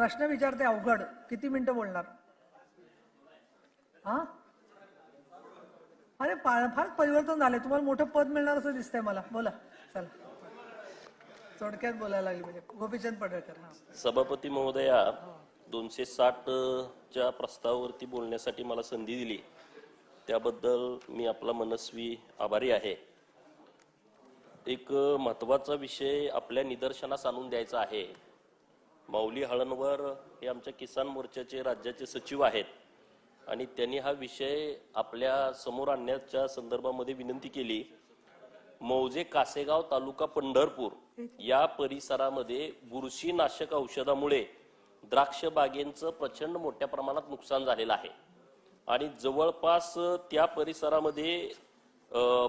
प्रश्न विचारते अवघड. किती मिनिटं बोलणार? हा? अरे फार परिवर्तन झाले तुम्हाला मोठं पद मिळणार असं दिसतंय मला. बोला. चला. थोडक्यात बोलायला लागली म्हणजे गोपीचंद पडळकर सभापती महोदया दोनशे साठ च्या प्रस्तावावरती बोलण्यासाठी मला संधी दिली. त्याबद्दल मी आपला मनस्वी आभारी आहे. एक महत्त्वाचा विषय आपल्या निदर्शनास आणून द्यायचा आहे. माऊली हळणवर हे आमच्या किसान मोर्चाचे राज्याचे सचिव आहेत. आणि त्यांनी हा विषय आपल्यासमोर आणण्याच्या संदर्भामध्ये विनंती केली. मौजे कासेगाव तालुका पंढरपूर या परिसरामध्ये बुरशीनाशक औषधामुळे द्राक्ष बागेंचं प्रचंड मोठ्या प्रमाणात नुकसान झालेलं आहे. आणि जवळपास त्या परिसरामध्ये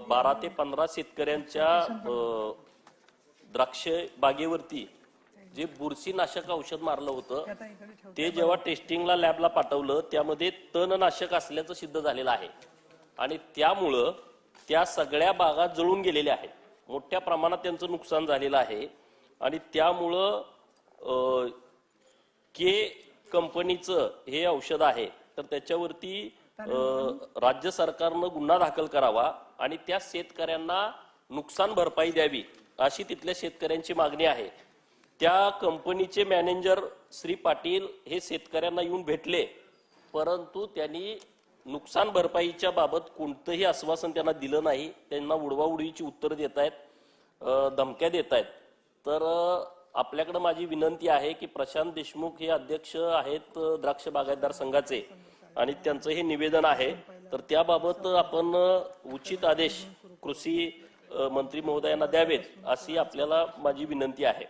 बारा ते पंधरा शेतकऱ्यांच्या द्राक्ष बागेवरती जे बुरशीनाशक औषध मारलं होतं ते जेव्हा टेस्टिंगला लॅबला पाठवलं त्यामध्ये तणनाशक असल्याचं सिद्ध झालेलं आहे. आणि त्यामुळं त्या सगळ्या बागा जळून गेलेल्या आहेत. मोठ्या प्रमाणात त्यांचं नुकसान झालेलं आहे. आणि त्यामुळं के कंपनीचं हे औषध आहे तर त्याच्यावरती राज्य सरकारनं गुन्हा दाखल करावा आणि त्या शेतकऱ्यांना नुकसान भरपाई द्यावी अशी तिथल्या शेतकऱ्यांची मागणी आहे. त्या कंपनीचे मॅनेजर श्री पाटील हे शेतकऱ्यांना येऊन भेटले. परंतु त्यांनी नुकसान भरपाईच्या बाबत कोणतंही आश्वासन त्यांना दिलं नाही. त्यांना उडवाउडवीची उत्तरं देत आहेत धमक्या देत आहेत. तर आपल्याकडे माझी विनंती आहे की प्रशांत देशमुख हे अध्यक्ष आहेत द्राक्ष बागायतदार संघाचे. आणि त्यांचं हे निवेदन आहे. तर त्याबाबत आपण उचित आदेश कृषी मंत्री महोदयांना द्यावेत अशी आपल्याला माझी विनंती आहे.